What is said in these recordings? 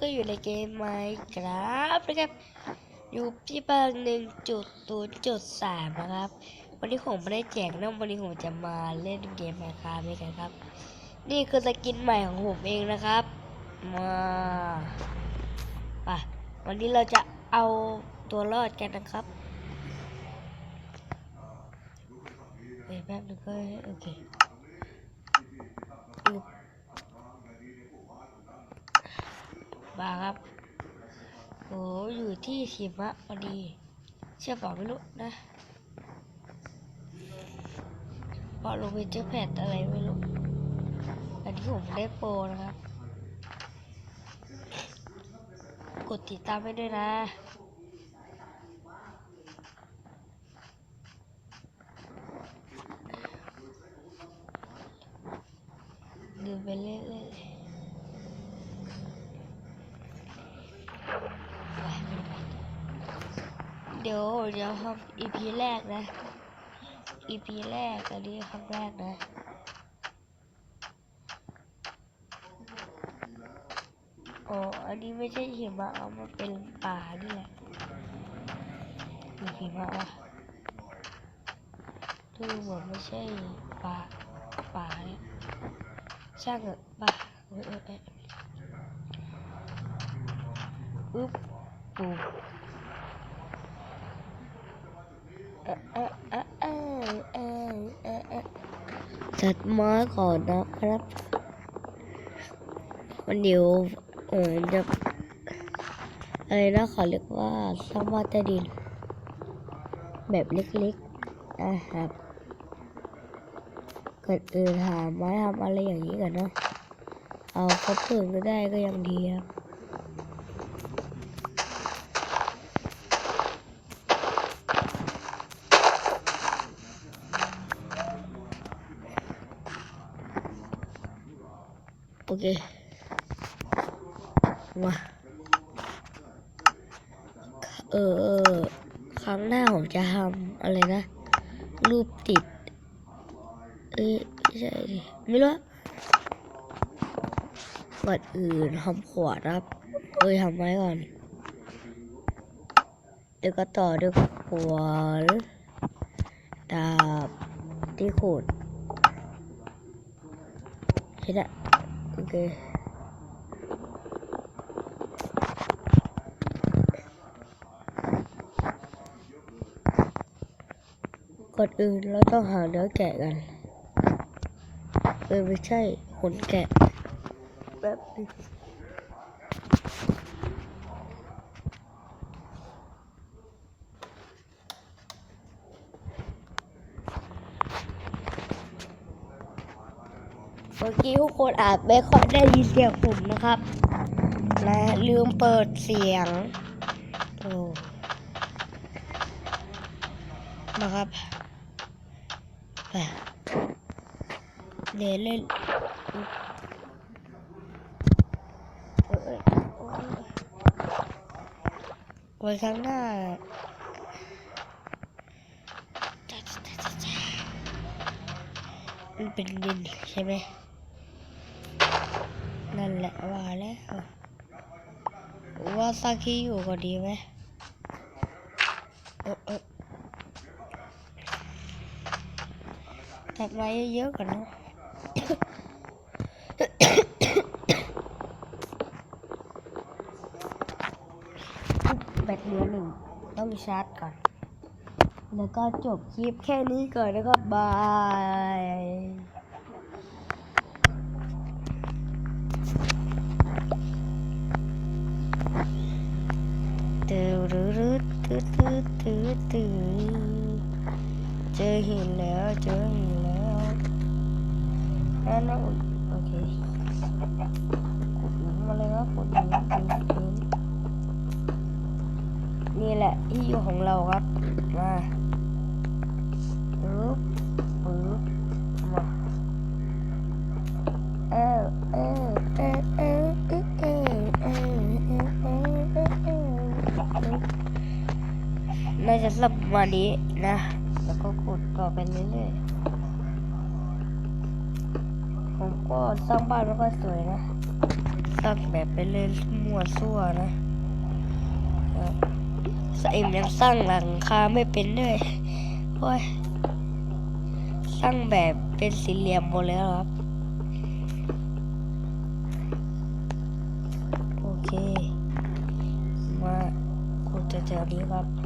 ก็อยู่ในเกมไมครับนะครับ อยู่ที่เบอร์หนึ่งจุดศูนย์จุดสามนะครับ วันนี้ผมไม่ได้แจกนะวันนี้ผมจะมาเล่นเกมไมครับด้วยกันครับ นี่คือสกินใหม่ของผมเองนะครับ มาป่ะวันนี้เราจะเอาตัวรอดกันนะครับเดี๋ยวแป๊บนึงก็โอเคอึบ มาครับโอ้อยู่ที่หิมะพอดี เชื่อเปล่าไม่รู้นะเพราะลงไปเจอแพดอะไรไม่รู้ อันนี้ผมได้โปรนะครับ กดติดตามไปด้วยนะดูไปเรื่อยๆ เดี๋ยวเดี๋ยวทำ EP แรกนะ EP แรกอันนี้ครั้งแรกนะโอ้อันนี้ไม่ใช่หิมะเอามาเป็นป่านี่แหละมีหิมะวะดูเหมือนไม่ใช่ป่าป่าเนี่ยช่างเถอะป่าเออเออเอออึ๊บปุ๊บ จัดมาก่อนนะครับ วันเดียวเออจะอะไรนะขอเรียกว่าสร้างบ้านใต้ดิน แบบเล็กๆนะครับก่อนอื่นหาไม้ทำอะไรอย่างนี้ก่อนเนาะเอาครบเพลิงก็ได้ก็ยังดีครับ โอเค มาเออเออ ครั้งหน้าผมจะทำอะไรนะ รูปติด เอ้ยไม่ใช่ไม่รู้ก่อนอื่นทำขวดครับ เอ้ยทำไว้ก่อน เดี๋ยวก็ต่อด้วยขวานดาบที่ขุดใช่ละ โอเคก่อนอื่นเราต้องหาเนื้อแกะกัน เออไม่ใช่ขนแกะแป๊บนึง เมื่อกี้ทุกคนอาจไม่ค่อยได้ยินเสียงผมนะครับ และลืมเปิดเสียงโอ้นะครับไปเดี๋ยวเล่นเอ้ยไว้ข้างหน้าจ้าจ้าจ้าจ้ามันเป็นดินใช่ไหม นั่นแหละว่าแล้ว ว่าซากิอยู่ก็ดีไหมเออเออทำไรเยอะกันเนาะแบตเหลือหนึ่งต้องชาร์จก่อน แล้วก็จบคลิปแค่นี้ก่อนนะครับ บาย ตื่นรื้อตื้อตื้อตื้อตื้อเจอหินแล้ว เจอหินแล้วนั่นนะโอเคขุดหลุมมาเลยครับขุดหลุมขุดหลุมนี่แหละที่อยู่ของเราครับ มา น่าจะสับมาณนี้นะ แล้วก็ขุดต่อไปเรื่อยๆ ผมก็สร้างบ้านไม่ค่อยสวยนะตั้างแบบไปเล่นมั่วซั่วนะครับสเอ็มยังสร้างหลังคาไม่เป็นด้วยโอ้ยสร้างแบบเป็นสี่เหลี่ยมหมดแล้วครับ โอเค มาคุณจะเจอนี้ครับ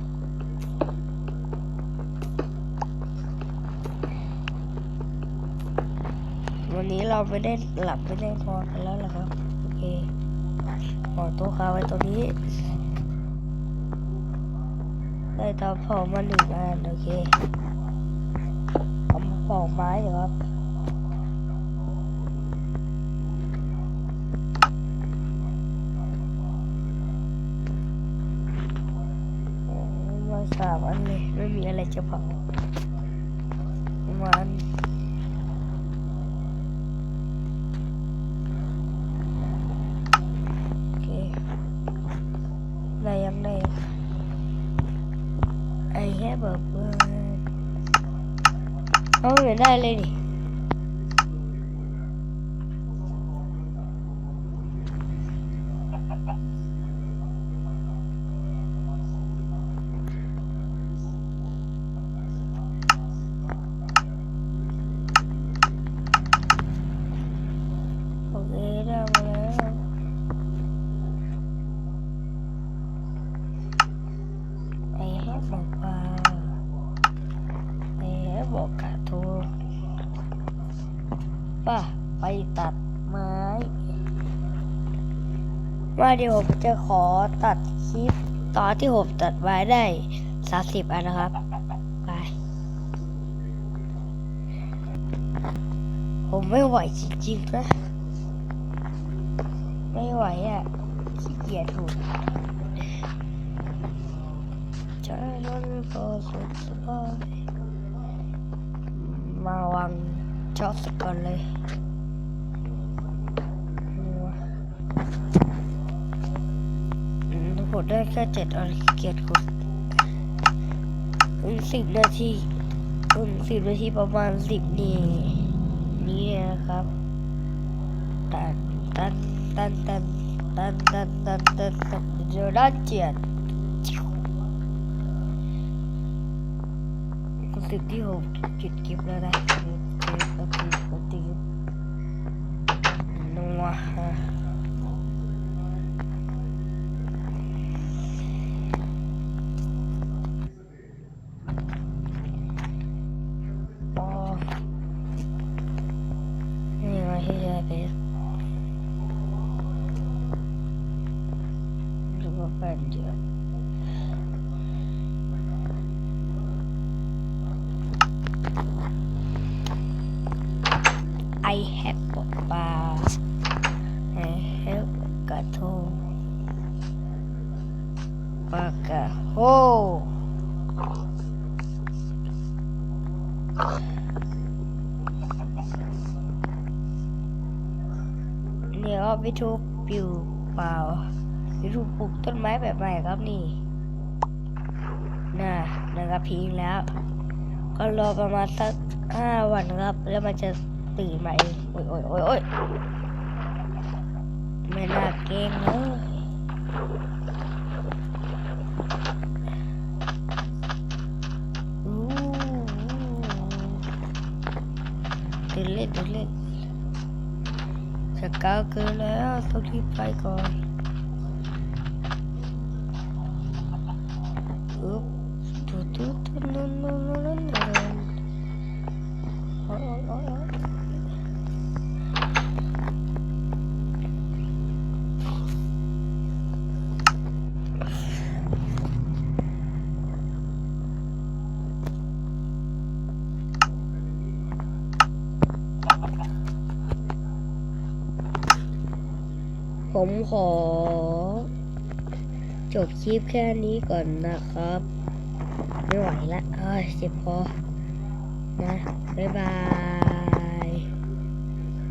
นนี้เราไม่ได้หลับไม่ได้นอนแล้วล่ะครับ โอเคขอตัวคาไว้ตรงนี้ได้เตาเผามาหนึ่งอันโอเคเอามาเผาไม้เดี๋ยวครับมาสามอันเลยไม่มีอะไรจะเผาประมาณ Oh, 在那里 ป่ะ ไปตัดไม้มาเดี๋ยวผมจะขอตัดคลิปตอนที่ผมตัดไม้ได้สามสิบอันนะครับ ไป ผมไม่ไหวจริงๆนะ ไม่ไหวอะขี้เกียจถูกใจมันพอสุดสบายมาวางช็อตก่อนเลย ดได้แค่เจ็ดอันเกียจกดอืมสิบนาทีอืมสิบนาทีประมาณสิบนี่นี่นะครับตันตันตันตันตันตันตันตันตันเจอด้านเจียนรู้สึกที่ผมจุดคลิปแล้วนะคือคือก็คือปกตินัว Böyle diyor. I have Papa. I have Gato. Bagaho. Neobital Bilbao. ทงปากกาโฮเดี๋ยวเอาไปปลูกต้นไม้แบบใหม่ครับนี่น่ะนะครับพิงแล้ว ก็รอประมาณสักห้าวันครับ แล้วมันจะตื่นมาเองโอ้ยโอ้ยโอ้ยโอ้ยไม่น่าเก่งเลยอู้ตื่นเล่นตื่นเล่นจะก้าวเกินแล้วต้องรีบไปก่อน ผมขอ จบคลิปแค่นี้ก่อนนะครับ ไม่ไหวละเอ้ยเจ็บคอนะ บ๊ายบาย